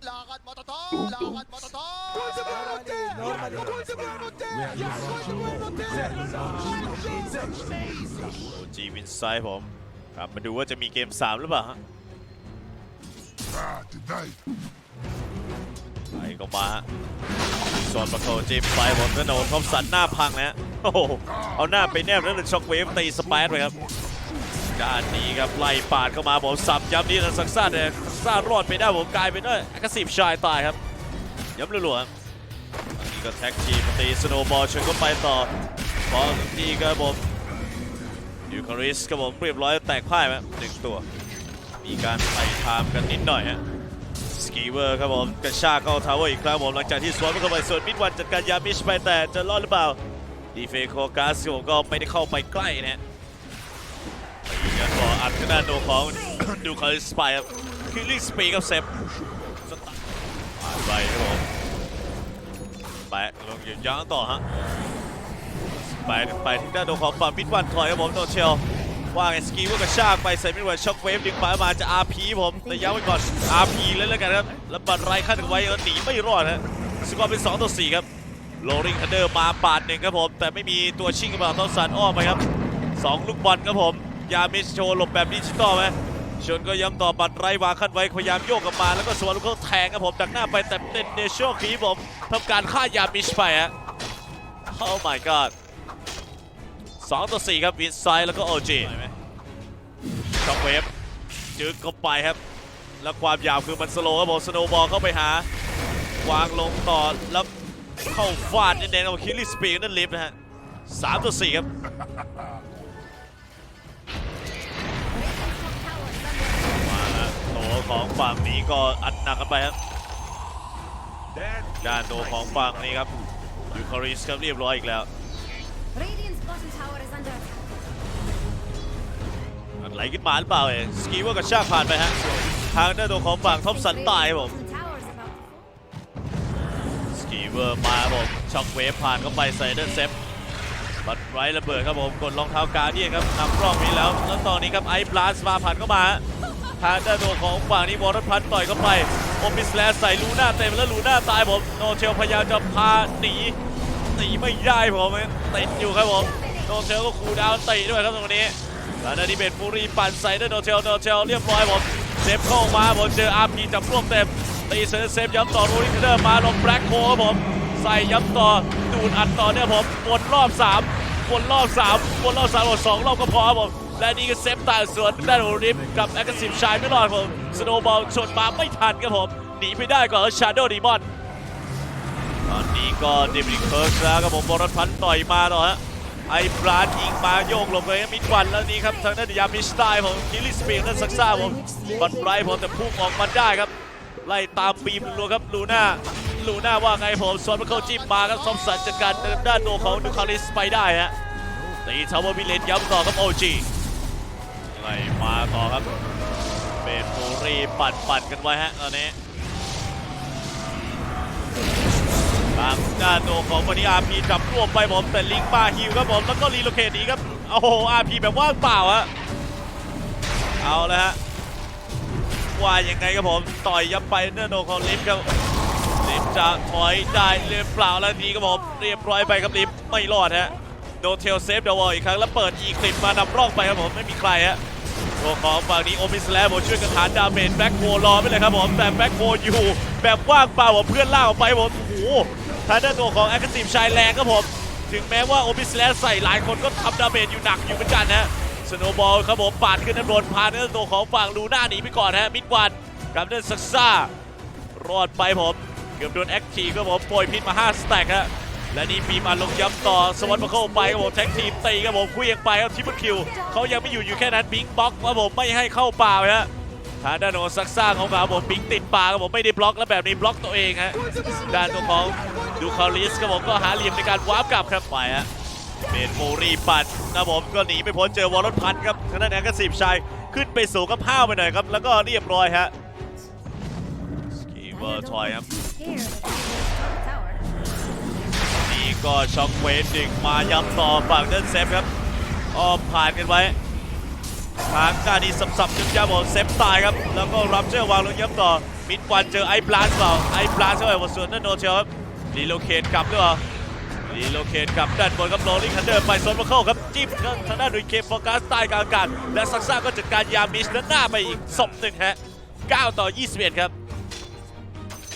Lakad mo to to! Lakad mo to to! Normally, normally. โอจีวินไซด์ผมครับมาดูว่าจะมีเกม 3 หรือเปล่าฮะไปก็มาฮะส่วนประตูจีมไซด์ผมก็โดนทอมสันหน้าพังนะฮะโอ้โหเอาหน้าไปแนบแล้วเลยช็อกเวฟตีสไปร์ไปครับ ด้านนี้ครับไล่ปาดเข้ามาผมสับย้ำนี่นะสักซ่าเนี่ยสัก ซ่ารอดไปได้ผมกลายเป็นด้วยแอคทีฟชายตายครับย้ำรัวๆครับอันนี้ก็แท็กทีมตีสโนบอลชนก็ไปต่อพอนี่ก็ผมยูคาริสครับผมเรียบร้อยแตกพ่ายไหมหนึ่งตัว มีการไต่ทามกันนิดหน่อยฮะสกีเวอร์ครับผมกระชากเข้าทาวเวอร์อีกครั้งผมหลังจากที่สวนเข้าไปส่วนมิดวันจัดการยามิชไปแต่จะรอดหรือเปล่าดีเฟโคกัสครับผมก็ไม่ได้เข้าไปใกล้นะฮะตีกันต่ อัดขนาดโดของ ดูคาริสไปครับคิลลิ่งสปีกับเซฟสตันไปครับผมแปะลงยืนยั้งต่อฮะไปไปทางด้านโดนของฝั่งมิดวันถอยครับผมโดนเชลว่าไงสกีว่ากระชากไปใส่มิดวันช็อคเวฟดึงไปมาจะ RP ผมแต่ย้ำไว้ก่อน RP เลยแล้วกันครับแล้วบัตรไรขั้นไว้ก็หนีไม่รอดฮะสกอร์เป็น2ต่อ4ครับโลริงทันเดอร์มาปาดหนึ่งครับผม แต่ไม่มีตัวชิงกับเราต้องสันอ้อมไปครับ 2 ลูกบอลครับผม ยามิชโชว์หลบแบบดิจิตอลไหมชนก็ย้ำต่อบัตรไรวางขั้นไว้พยายามโยกกลับมาแล้วก็สวนลูกเขาแทงครับผมดักหน้าไปแต่เป็นเดชโชคีผมทำการฆ่ายามิชไปฮะ Oh my god 2ต่อ4ครับวินไซด์แล้วก็โอจีช็อกเวฟจึกเข้าไปครับ แล้วความยาวคือมันสโลว์ครับผมสโนว์บอลเข้าไปหา วางลงต่อแล้วเข้าฟาดเน้นๆกับคิลลี่สปีดนั่นลิฟต์นะฮะ3ต่อ4ครับ ของฝั่งนี้ก็อัดหนักกันไปครับด้านโตของฝั่งนี้ครับยูคาริสครับเรียบร้อยอีกแล้วไหลขึ้นมาหรือเปล่าเองสกีว่ากระชากผ่านไปฮะทางด้านตัวของฝั่งท็อปสันตายผมสกีเวอร์มาผมช็อกเวฟผ่านเข้าไปใส่เดนเซฟบัตไรระเบิดครับผมกดรองเท้ากาเดียนครับนำรอบนี้แล้วแล้วตอนนี้ครับไอ้บลัสมาผ่านเข้ามา ทางด้านตัวของฝั่งนี้วอร์พันต่อยเข้าไปโอมิสแลสใส่ลูน่าเต็มแล้วลูน่าตายผมโนเชลพยายามจะพาหนีหนีไม่ได้ผมติดอยู่ครับผมโนเชลก็คูดาวตีด้วยครับตรงนี้แล้วนาดิเบตฟูรีปั่นใส่ด้วยโนเทลโนเทลเรียบร้อยผมเซฟเข้ามาผมเจออาร์พีจับรวบเต็มตีเซฟเซฟย้ำต่อรูริเดอร์มาลงแบล็คโคครับผมใส่ย้ำต่อดูดอัดต่อเนี่ยผมวนรอบ3วนรอบ3วนรอบ3หมด2รอบก็พอครับผม และนี่ก็เซฟตายสวนด้านโอริฟกับแอคทีฟชายไม่รอดผมสโนว์บอลชนมาไม่ทันครับผมหนีไปได้ก่อนชาโดดีมอนตอนนี้ก็เดวิดเคิร์กแล้วครับผมบอลพันต่อยมาต่อฮะไอ้บราดยิงมาโยกลบเลยมิดวันแล้วนี่ครับทางด้านยามิสไตล์ผมคิลลิสเปียนั่นซักซ่าผมบัตรไรผมแต่พุ่งออกมาได้ครับ ไล่ตามบีมรัวครับลูน่าลูน่าว่าไงผมสวนมันเข้าจิ้มมาครับซอมสันจัดการด้านโดของดูคาริสไปได้ฮะตีทาวเวอร์วิเลนย้ำต่อครับโอจี ไล่มาต่อครับ เบนฟูรีปั่นปั่นๆกันไว้ฮะตอนนี้ทางด้านโดของวันนี้อาร์พีจับรวมไปผมแต่ลิงก์มาฮิวครับผมแล้วก็รีโลเคทหนีครับโอ้โหอาร์พีแบบว่างเปล่าฮะเอาแล้วฮะว่ายังไงครับผมต่อยยับไปเนื้อโดของลิฟต์ครับลิฟต์จะถอยได้หรือเปล่าแล้วนี้ครับผมเรียบร้อยไปครับลิฟต์ไม่รอดฮะโดนเทลเซฟเดวอลอีกครั้งแล้วเปิดอีคลิปมานำร่องไปครับผมไม่มีใครฮะ ตัวของฝั่งนี้โอมิสแลมผมช่วยกันฐานดาเมจแบ็คโวรอไปเลยครับผมแต่แบ็คโวอยู่แบบว่างเปล่าผมเพื่อนล่าออกไปผมโอ้โหทางด้านตัวของแอคทีฟชายแรงครับผมถึงแม้ว่าโอบิสแลสใส่หลายคนก็ทำดาเมจอยู่หนักอยู่เหมือนกันนะสโนบอลครับผมปาดขึ้นด้านบนพาด้านตัวของฝั่งลูน่าหนีไปก่อนฮะมิดวันกับเดนซักซ่ารอดไปผมเกือบโดนแอคทีฟครับผมโปรยพิษมา5สแต็กฮะ และนี่ปีมาลงย้ำต่อสวัสดิ์มาเข้าไปครับผมแท็กทีมตีครับผมคุยยังไปครับทิปเปิลคิวเขายังไม่อยู่อยู่แค่นั้นบิงบล็อกครับผมไม่ให้เข้าป่าฮะทางด้านของซักซ่าของเขาผมบิงติดป่าครับผมไม่ได้บล็อกแล้วแบบนี้บล็อกตัวเองฮะด้านตัวของดูคาริสครับผมก็หาเหลี่ยมในการวาร์ปกลับครับไปฮะเบนโมรีปัดนะผมก็หนีไม่พ้นเจอวอลล์พันครับทางด้านแอนก็สิบชัยขึ้นไปสูงกับห้าวไปหน่อยครับแล้วก็เรียบร้อยฮะสกีเวอร์ถอยครับ ก็ช็อกเวฟดึงมาย้ำต่อฝั่งเดินเซฟครับอ้อมผ่านกันไว้ทางการดีสับสับจนยาบอกเซฟตายครับ แล้วก็รับเจอร์วางลงย้ำต่อ มิดวันเจอไอ้บลาสเปล่าไอ้บลาสเข้าไปบนส่วนนั่นโนเทลครับรีโลเคทกลับด้วยหรอรีโลเคทกลับด้านบนครับโรลลิงคันเดอร์ไปโซนมาเข้าครับจิ้มทางด้านดุยเคมโฟกัสใต้กลางอากาศและซักซ่าก็จัดการยามิชด้านหน้าไปอีกศพหนึ่งฮะ9 ต่อ 21 ครับ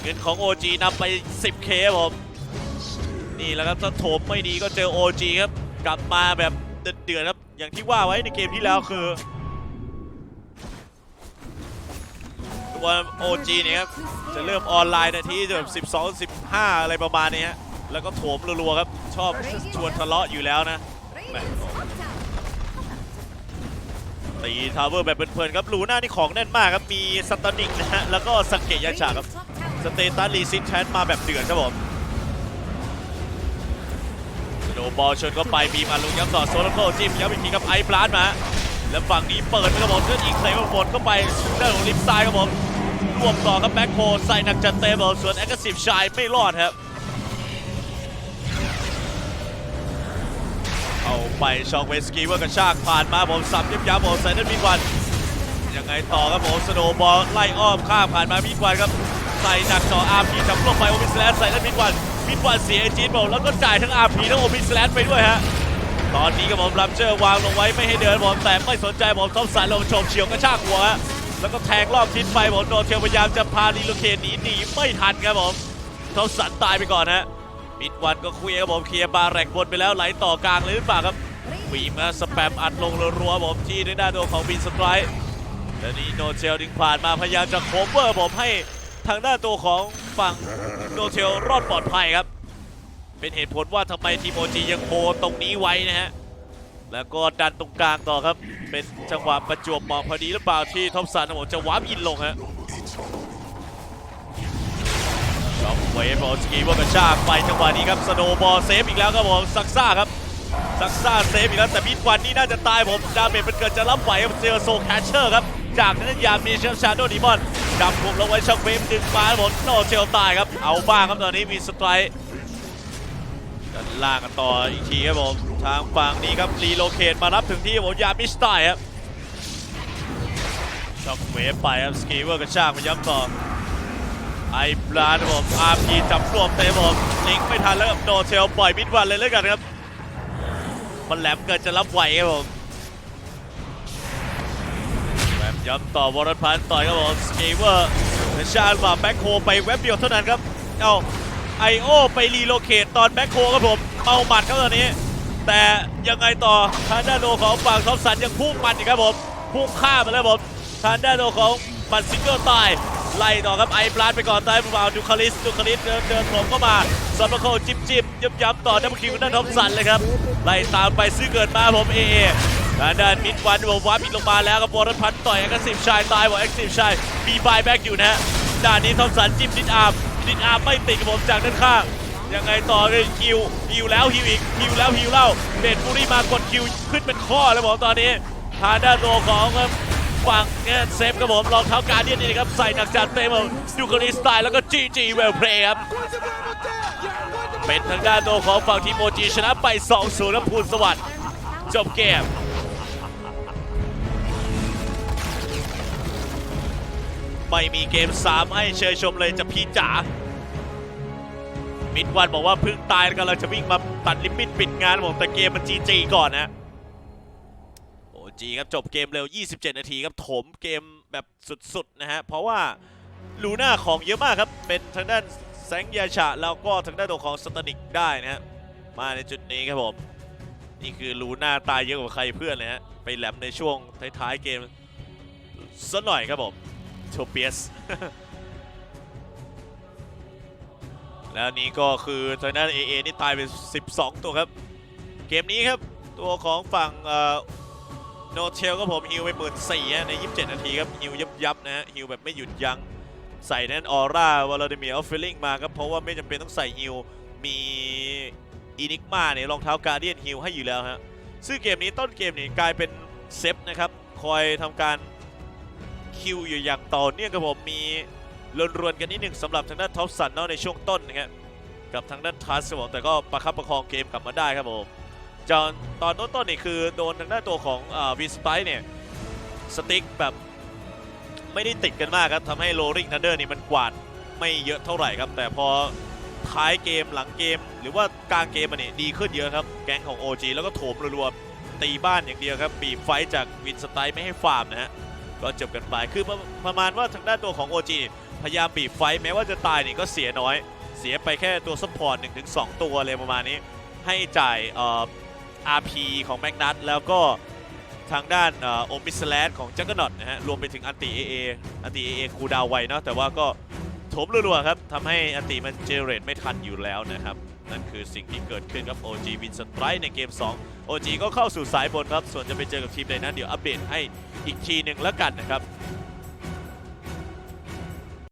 เงินของ OG นำไป 10K ครับผม นี่แหละครับถ้าโถมไม่ดีก็เจอ OG ครับ กลับมาแบบเดือดๆครับ อย่างที่ว่าไว้ในเกมที่แล้วคือตัว OG เนี่ยครับจะเริ่มออนไลน์ในที่แบบ12 15 อะไรประมาณนี้ฮะแล้วก็โถมรัวๆครับ ชอบชวนทะเลาะอยู่แล้วนะตีทาวเวอร์แบบเพลินๆครับหลูหน้านี่ของแน่นมากครับ มีสตานิกนะฮะ แล้วก็สังเกตยาฉากครับ สเตตัสรีซินแทนมาแบบเดือดครับผม โดบอลชนก็ไปบีมอาลุงย้ำต่อโซลโคจิ้มย้ำอีกทีกับไอ้พลาสมา แล้วฝั่งนี้เปิดไปครับผมเพื่อนยิงใส่บนเข้าไปเรื่องของลิฟซ้ายครับผมรวมต่อกับแบ็คโคใส่หนักจัดเต็มครับส่วนแอคทีฟชายไม่รอดครับเอาไปช็อกเวสกีเวอร์กระชากผ่านมาผมสับยับยับผมใส่นั่นมีควันยังไงต่อครับผมสโนบอลไล่อ้อมข้ามผ่านมามีดวันครับใส่หนักจ่ออาร์พีจับลงไปโอมิสแลนใส่แล้วมีดวัน มีดวันเสียจีนบอกแล้วก็จ่ายทั้งอาพีทั้งโอมิสแลนไปด้วยฮะตอนนี้ครับผมรับเจอวางลงไว้ไม่ให้เดินผมแต่ไม่สนใจผมท็อปสายลงชมเฉียวกระชากหัว แล้วก็แทงรอบทิศไปผมโดนเทลพยายามจะพาลีโลเคนหนีหนีไม่ทันครับผมท็อปสันตายไปก่อนฮะมิดวันก็คลียร์ครับผมเคลียร์บาร์แรกบนไปแล้วไหลต่อกลางเลยหรือเปล่าครับวีมาสแปมอัดลงรัวๆผมที่ในด้านตัวของบินสไตร์และนี่โนเชลดึงผ่านมาพยายามจะโคเวอร์ผมให้ทางด้านตัวของฝั่ง โนเชลรอดปลอดภัยครับ เป็นเหตุผลว่าทำไมทีโอจียังโคตรงนี้ไว้นะฮะ แล้วก็ดันตรงกลางต่อครับ เป็นจังหวะประจวบเหมาะพอดีหรือเปล่าที่ท็อปสันของจะวาร์ปอินลงฮะช็อปเวฟบอลสกีว่ากระชากไปจังหวะนี้ครับสโนบอลเซฟอีกแล้วครับผมซักซ่าครับซักซ่าเซฟอีกแล้วแต่มิดวันนี่น่าจะตายผมดาเมจเป็นเกิดจะรับไหวครับเจอโซแคชเชอร์ครับจากนั้นยามมีเชฟชาโดดีมอน จับผมลงไว้ช็อกเวฟดึงมาครับผมโนเชลตายครับ เอาบ้างครับตอนนี้มีสไตร์ด้านล่างกันต่ออีกทีครับผมทางฝั่งนี้ครับรีโลเคทมารับถึงที่ผมยามิสไตร์ครับช็อกเวฟไปครับสกีเวอร์กระชากมาย้ำต่อไอ้ปลาครับผมอาร์พีจับรวมเตะผมลิงก์ไม่ทันแล้วครับโนเชลปล่อยมิดวันเลยแล้วกันครับ มันแหลมเกินจะรับไหวครับผม ย้ำต่อวอร์พันต่อยครับผมสเกเวอร์แต่ชาลมาแบ็คโฮไปแว็บเดียวเท่านั้นครับ เอาไอโอไปรีโลเคตตอนแบ็คโฮครับผมเมาหมัดครับตอนนี้ แต่ยังไงต่อทางด้านโนของฝั่งทอมสันยังพุ่งมันอีกครับผมพุ่งข้ามมาแล้วผมทางด้านโนของบัตซิงเกิลตายไล่ต่อครับไอ้ปลาดไปก่อนตายเปล่าดูคาริสดูคาริสเดินเดินผมเข้ามาซัมเบอร์โคจิ้มจิ้มย้ำย้ำต่อดับคิวด้านทอมสันเลยครับไล่ตามไปซื้อเกิดมาผมเอเอ ทางด้านมิดวันผมวาร์ปมิดลงมาแล้วครับบอลพันต่อยแอคทีฟชายตายบอกแอคทีฟชายมีบายแบ็กอยู่นะฮะด้านนี้ทอมสันจิ้มดิดอาร์มดิดอาร์มไม่ติดกับผมจากด้านข้างยังไงต่อเลยคิวฮิวแล้วฮิวอีกฮิวแล้วฮิวเล่าเบนบูรี่มากดคิวขึ้นเป็นข้อแล้วผมตอนนี้ทางด้านตัวของฝั่งเนี่ยเซฟครับผมรองเท้าการเดียนนี่นะครับใส่หนักจัดเต็มดูคาริสไตล์แล้วก็จีจีเวลเพลย์ครับเป็นทางด้านตัวของฝั่งทีโอจีชนะไป 2-0ครับภูลสวัสดิ์จบเกม ไม่มีเกม 3 ให้เชยชมเลยจะพี่จ๋ามิดวันบอกว่าเพิ่งตายแล้วกำลังจะวิ่งมาตัดลิมิตปิดงานผมแต่เกมมันจีจีก่อนนะโอ้จีครับจบเกมเร็ว 27 นาทีครับถมเกมแบบสุดๆนะฮะเพราะว่าลูน่าของเยอะมากครับ เป็นทางด้านแสงยาชะแล้วก็ทางด้านตัวของสตานิกได้นะฮะมาในจุดนี้ครับผมนี่คือลูน่าตายเยอะกว่าใครเพื่อนเลยฮะไปแหลมในช่วงท้ายๆเกมซะหน่อยครับผม โทเปียส แล้วนี่ก็คือทางด้าน AA นี่ตายไป 12 ตัวครับ เกมนี้ครับตัวของฝั่งโนเทลก็ผมฮิวไปหมื่นสี่ใน 27 นาทีครับฮิวยับยับนะฮะฮิวแบบไม่หยุดยัง้งใส่แน่นออร่าวลาดิเมียร์ฟิลลิ่งมาครับ เพราะว่าไม่จำเป็นต้องใส่ฮิวมีอินิกมาเนี่ยรองเท้าการเดียนฮิวให้อยู่แล้วฮะซึ่งเกมนี้ต้นเกมนี่กลายเป็นเซฟนะครับ คอยทำการ คิวอยู่อย่างต่อเนื่องครับผมมีรวนๆกันนิดหนึ่งสำหรับทางด้านท็อปสันเนาะในช่วงต้นนะครับกับทางด้านทัสครับผมแต่ก็ประคับประคองเกมกลับมาได้ครับผมจอนตอนต้นๆนี่คือโดนทางด้านตัวของวีสไปเนี่ยสติ๊กแบบไม่ได้ติดกันมากครับทำให้โรลิงทันเดอร์นี่มันกวาดไม่เยอะเท่าไหร่ครับ แต่พอท้ายเกมหลังเกม หรือว่ากลางเกมมันนี่ดีขึ้นเยอะครับ แก๊งของ OG แล้วก็โถมรัวๆตีบ้านอย่างเดียวครับ บีบไฟจากวินสไตล์ไม่ให้ฟาร์มนะฮะ ก็จบกันไป คือประมาณว่าทางด้านตัวของ OG พยายามบีบไฟแม้ว่าจะตายนี่ก็เสียน้อย เสียไปแค่ตัวซัพพอร์ต1-2 ตัวเลยประมาณนี้ ให้จ่ายเอ่อ RP ของแมกนัทแล้วก็ทางด้านโอมิสแลดของจักรนอตนะฮะรวมไปถึงอันติ AA อันติ AA คูดาวไวเนาะแต่ว่าก็ถมรัวๆครับทำให้อันติมันเจเรตไม่ทันอยู่แล้วนะครับ นั่นคือสิ่งที่เกิดขึ้นครับ OG วินสไตร์ในเกม 2 OG ก็เข้าสู่สายบนครับ ส่วนจะไปเจอกับทีมใดนั้นเดี๋ยวอัปเดตให้อีกทีหนึ่งแล้วกันนะครับ